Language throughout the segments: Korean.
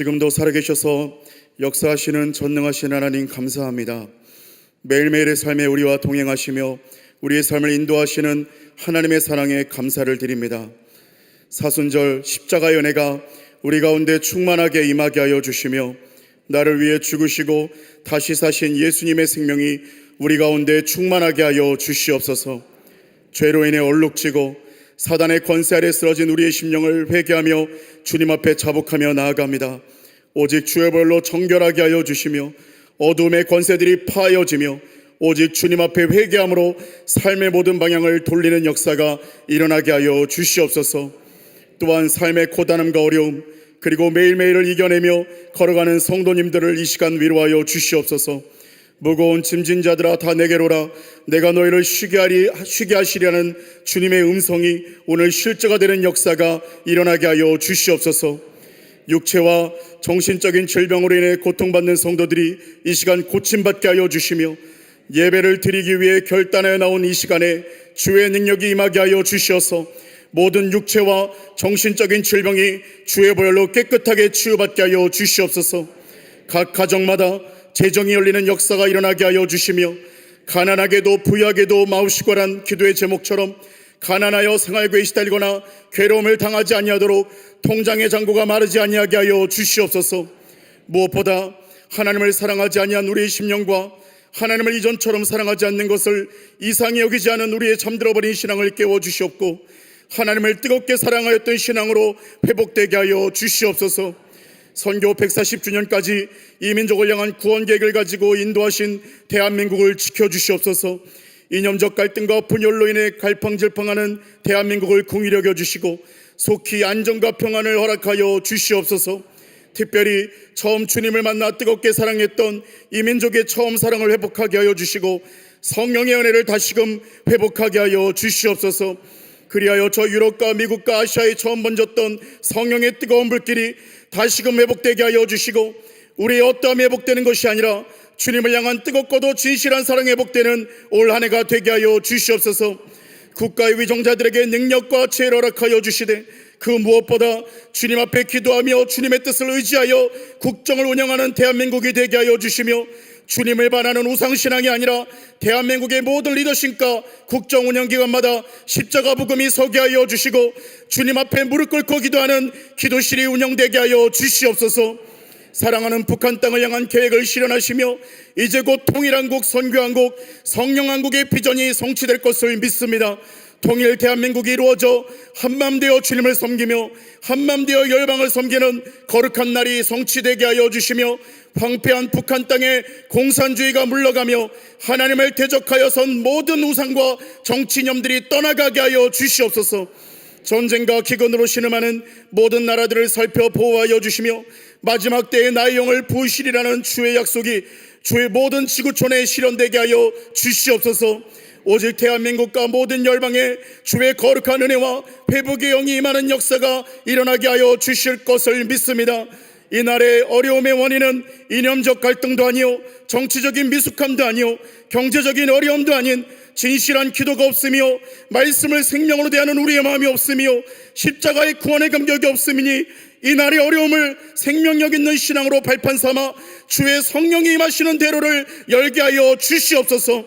지금도 살아계셔서 역사하시는 전능하신 하나님 감사합니다. 매일매일의 삶에 우리와 동행하시며 우리의 삶을 인도하시는 하나님의 사랑에 감사를 드립니다. 사순절 십자가 연회가 우리 가운데 충만하게 임하게 하여 주시며 나를 위해 죽으시고 다시 사신 예수님의 생명이 우리 가운데 충만하게 하여 주시옵소서. 죄로 인해 얼룩지고 사단의 권세 아래 쓰러진 우리의 심령을 회개하며 주님 앞에 자복하며 나아갑니다. 오직 주의 벌로 정결하게 하여 주시며 어둠의 권세들이 파여지며 오직 주님 앞에 회개함으로 삶의 모든 방향을 돌리는 역사가 일어나게 하여 주시옵소서. 또한 삶의 고단함과 어려움 그리고 매일매일을 이겨내며 걸어가는 성도님들을 이 시간 위로하여 주시옵소서. 무거운 짐진 자들아 다 내게로라 내가 너희를 쉬게 하리 쉬게 하시려는 주님의 음성이 오늘 실제가 되는 역사가 일어나게 하여 주시옵소서. 육체와 정신적인 질병으로 인해 고통받는 성도들이 이 시간 고침받게 하여 주시며 예배를 드리기 위해 결단하여 나온 이 시간에 주의 능력이 임하게 하여 주시어서 모든 육체와 정신적인 질병이 주의 보혈로 깨끗하게 치유받게 하여 주시옵소서. 각 가정마다 재정이 열리는 역사가 일어나게 하여 주시며 가난하게도 부유하게도 마우시고란 기도의 제목처럼 가난하여 생활고에 시달리거나 괴로움을 당하지 아니하도록 통장의 잔고가 마르지 아니하게 하여 주시옵소서. 무엇보다 하나님을 사랑하지 아니한 우리의 심령과 하나님을 이전처럼 사랑하지 않는 것을 이상히 여기지 않은 우리의 잠들어버린 신앙을 깨워 주시옵고 하나님을 뜨겁게 사랑하였던 신앙으로 회복되게 하여 주시옵소서. 선교 140주년까지 이 민족을 향한 구원 계획을 가지고 인도하신 대한민국을 지켜 주시옵소서. 이념적 갈등과 분열로 인해 갈팡질팡하는 대한민국을 여겨 주시고 속히 안정과 평안을 허락하여 주시옵소서. 특별히 처음 주님을 만나 뜨겁게 사랑했던 이 민족의 처음 사랑을 회복하게 하여 주시고 성령의 은혜를 다시금 회복하게 하여 주시옵소서. 그리하여 저 유럽과 미국과 아시아에 처음 번졌던 성령의 뜨거운 불길이 다시금 회복되게 하여 주시고 우리의 어떠함이 회복되는 것이 아니라 주님을 향한 뜨겁고도 진실한 사랑이 회복되는 올 한 해가 되게 하여 주시옵소서. 국가의 위정자들에게 능력과 지혜를 허락하여 주시되 그 무엇보다 주님 앞에 기도하며 주님의 뜻을 의지하여 국정을 운영하는 대한민국이 되게 하여 주시며 주님을 반하는 우상신앙이 아니라 대한민국의 모든 리더십과 국정 운영기관마다 십자가 부금이 서게 하여 주시고 주님 앞에 무릎 꿇고 기도하는 기도실이 운영되게 하여 주시옵소서 사랑하는 북한 땅을 향한 계획을 실현하시며 이제 곧 통일한국 선교한국 성령한국의 비전이 성취될 것을 믿습니다. 통일 대한민국이 이루어져 한맘되어 주님을 섬기며 한맘되어 열방을 섬기는 거룩한 날이 성취되게 하여 주시며 황폐한 북한 땅에 공산주의가 물러가며 하나님을 대적하여 선 모든 우상과 정치념들이 떠나가게 하여 주시옵소서. 전쟁과 기근으로 신음하는 모든 나라들을 살펴 보호하여 주시며 마지막 때에 나의 영을 부으시리라는 주의 약속이 주의 모든 지구촌에 실현되게 하여 주시옵소서. 오직 대한민국과 모든 열방에 주의 거룩한 은혜와 회복의 영이 임하는 역사가 일어나게 하여 주실 것을 믿습니다. 이날의 어려움의 원인은 이념적 갈등도 아니요 정치적인 미숙함도 아니요 경제적인 어려움도 아닌 진실한 기도가 없으며 말씀을 생명으로 대하는 우리의 마음이 없으며 십자가의 구원의 감격이 없음이니 이 날의 어려움을 생명력 있는 신앙으로 발판 삼아 주의 성령이 임하시는 대로를 열게 하여 주시옵소서.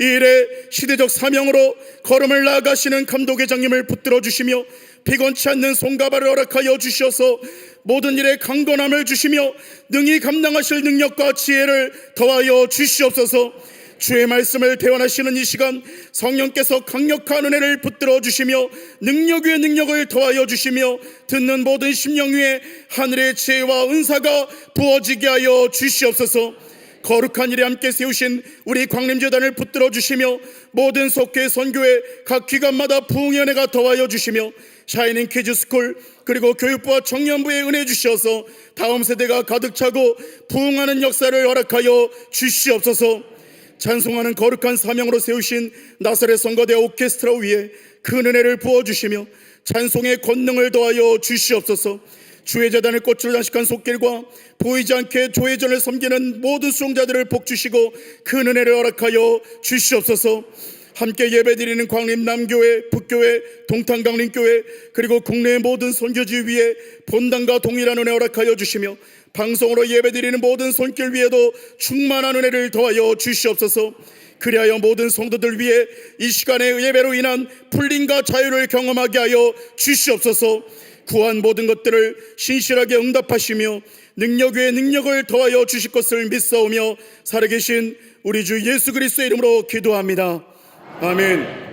이 일에 시대적 사명으로 걸음을 나아가시는 감독회장님을 붙들어 주시며 피곤치 않는 손가발을 허락하여 주셔서 모든 일에 강건함을 주시며 능히 감당하실 능력과 지혜를 더하여 주시옵소서. 주의 말씀을 대원하시는 이 시간 성령께서 강력한 은혜를 붙들어 주시며 능력 위에 능력을 더하여 주시며 듣는 모든 심령 위에 하늘의 지혜와 은사가 부어지게 하여 주시옵소서. 거룩한 일에 함께 세우신 우리 광림재단을 붙들어 주시며 모든 속회 선교회 각 기관마다 부흥의 은혜가 더하여 주시며 샤이닝 키즈스쿨 그리고 교육부와 청년부에 은혜 주시어서 다음 세대가 가득 차고 부흥하는 역사를 허락하여 주시옵소서 찬송하는 거룩한 사명으로 세우신 나사렛 성가대 오케스트라 위에 큰 은혜를 부어주시며 찬송의 권능을 더하여 주시옵소서. 주의 재단을 꽃으로 장식한 속길과 보이지 않게 조회전을 섬기는 모든 수용자들을 복주시고 큰 은혜를 허락하여 주시옵소서. 함께 예배드리는 광림 남교회, 북교회, 동탄 강림교회 그리고 국내의 모든 선교지 위에 본당과 동일한 은혜 허락하여 주시며 방송으로 예배드리는 모든 손길 위에도 충만한 은혜를 더하여 주시옵소서 그리하여 모든 성도들 위해 이 시간의 예배로 인한 풀림과 자유를 경험하게 하여 주시옵소서 구한 모든 것들을 신실하게 응답하시며 능력 위에 능력을 더하여 주실 것을 믿사오며 살아계신 우리 주 예수 그리스도의 이름으로 기도합니다. 아멘.